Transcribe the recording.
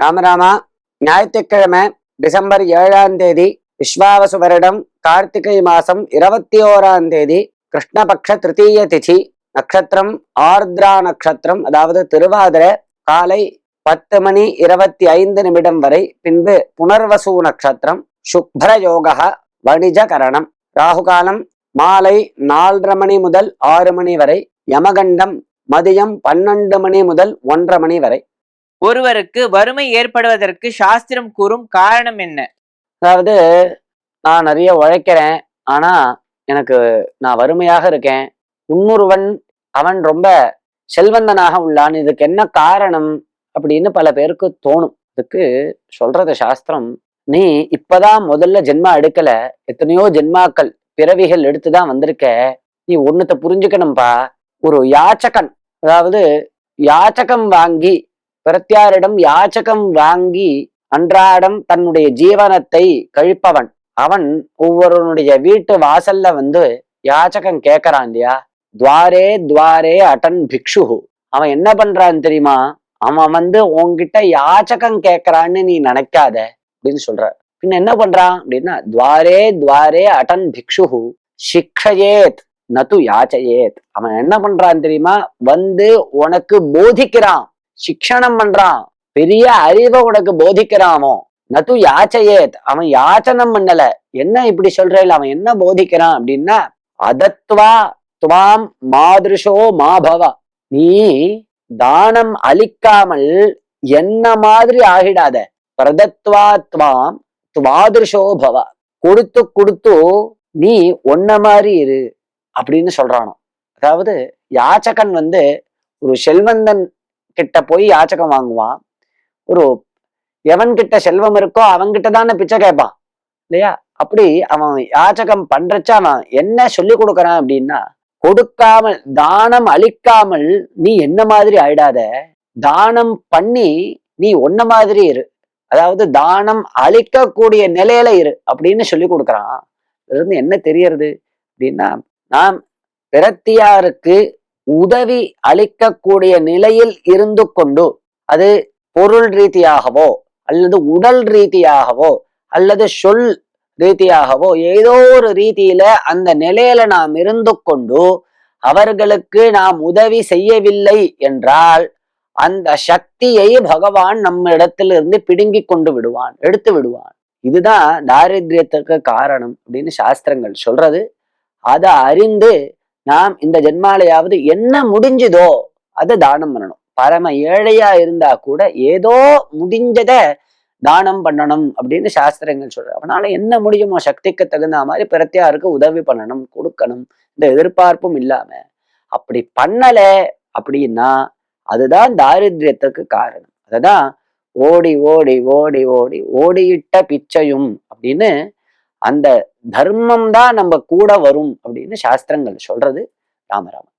ராமராமா ஞாயிற்றுக்கிழமை டிசம்பர் ஏழாம் தேதி விஸ்வாவசு வருடம் கார்த்திகை மாசம் இருபத்தி ஓராம் தேதி கிருஷ்ணபக்ஷ திருத்தீய திதி நட்சத்திரம் ஆர்திரா நட்சத்திரம் அதாவது திருவாதிரை காலை பத்து மணி இருபத்தி ஐந்து நிமிடம் வரை பின்பு புனர்வசு நட்சத்திரம் சுப்ர வணிஜ கரணம் ராகுகாலம் மாலை நாலரை மணி முதல் ஆறு மணி வரை யமகண்டம் மதியம் பன்னெண்டு மணி முதல் ஒன்றரை மணி வரை. ஒருவருக்கு வறுமை ஏற்படுவதற்கு சாஸ்திரம் கூறும் காரணம் என்ன? அதாவது நான் நிறைய உழைக்கிறேன். ஆனா எனக்கு நான் வறுமையாக இருக்கேன். இன்னொருவன் அவன் ரொம்ப செல்வந்தனாக உள்ளான். இதுக்கு என்ன காரணம்? அப்படின்னு பல பேருக்கு தோணும். இதுக்கு சொல்றது சாஸ்திரம். நீ இப்பதான் முதல்ல ஜென்மா எடுக்கல. எத்தனையோ ஜென்மாக்கள் பிறவிகள் எடுத்துதான் வந்திருக்க. நீ ஒண்ணுத்த புரிஞ்சுக்கணும்பா. ஒரு யாச்சகன் அதாவது யாச்சகம் வாங்கி பிரத்யாரிடம் யாச்சகம் வாங்கி அன்றாடம் தன்னுடைய ஜீவனத்தை கழிப்பவன். அவன் ஒவ்வொருவனுடைய வீட்டு வாசல்ல வந்து யாச்சகம் கேட்கறான் இல்லையா? துவாரே துவாரே அடன் பிக்ஷு. அவன் என்ன பண்றான் தெரியுமா? அவன் வந்து உன்கிட்ட யாச்சகம் கேட்கறான்னு நீ நினைக்காத அப்படின்னு சொல்ற பின்ன என்ன பண்றான் அப்படின்னா துவாரே துவாரே அடன் பிக்ஷு. சிக்ஷயேத். நது யாச்சயேத் அவன் என்ன பண்றான் தெரியுமா? வந்து உனக்கு போதிக்கிறான். சிக்ஷணம் பண்றான். பெரிய அறிவை உனக்கு போதிக்கிறானோ? நது யாச்சையேத். அவன் யாச்சனம் பண்ணல. என்ன இப்படி சொல்றேன் அவன் என்ன போதிக்கிறான் அப்படின்னா அதத்வா துவாம் மாதிருஷோ மாபவ. நீ தானம் அளிக்காமல் என்ன மாதிரி ஆகிடாத. பிரதத்வா துவாம் துவாதிருஷோ பவ. கொடுத்து கொடுத்து நீ ஒன்ன மாதிரி இரு அப்படின்னு சொல்றானோ. அதாவது யாச்சகன் வந்து ஒரு செல்வந்தன் கிட்ட போய் யாச்சகம் வாங்குவான் ஒரு எவன் கிட்ட செல்வம் இருக்கோ அவன்கிட்ட தானே பிச்சை கேட்பான் இல்லையா? அப்படி அவன் யாச்சகம் பண்றச்ச அவன் என்ன சொல்லி கொடுக்கறான் அப்படின்னா கொடுக்காமல் தானம் அளிக்காமல் நீ என்ன மாதிரி ஆயிடாத. தானம் பண்ணி நீ ஒன்ன மாதிரி இரு. அதாவது தானம் அளிக்கக்கூடிய நிலையில இரு அப்படின்னு சொல்லி கொடுக்குறான். இதுல இருந்து என்ன தெரியறது அப்படின்னா நாம் பிரத்தியாருக்கு உதவி அளிக்கக்கூடிய நிலையில் இருந்து கொண்டு அது பொருள் ரீதியாகவோ அல்லது உடல் ரீதியாகவோ அல்லது சொல் ரீதியாகவோ ஏதோ ஒரு ரீதியில அந்த நிலையில நாம் இருந்து கொண்டு அவர்களுக்கு நாம் உதவி செய்யவில்லை என்றால் அந்த சக்தியை பகவான் நம்ம இடத்திலிருந்து பிடுங்கி கொண்டு விடுவான் எடுத்து விடுவான். இதுதான் தாரித்ரியத்துக்கு காரணம் அப்படின்னு சாஸ்திரங்கள் சொல்றது. அதை அறிந்து நாம் இந்த ஜென்மாலையாவது என்ன முடிஞ்சுதோ அதை தானம் பண்ணணும். பரம ஏழையா இருந்தா கூட ஏதோ முடிஞ்சதை தானம் பண்ணணும் அப்படின்னு சாஸ்திரங்கள் சொல்ற. அவனால என்ன முடியுமோ சக்திக்கு தகுந்த மாதிரி பிரத்தியாருக்கு உதவி பண்ணணும் கொடுக்கணும். இந்த எதிர்பார்ப்பும் இல்லாம. அப்படி பண்ணல அப்படின்னா அதுதான் தாரித்ரியத்துக்கு காரணம். அததான் ஓடி ஓடி ஓடி ஓடி ஓடியிட்ட பிச்சையும் அப்படின்னு அந்த தர்மம் தான் நம்ம கூட வரும் அப்படின்னு சாஸ்திரங்கள் சொல்றது ராமராமன்.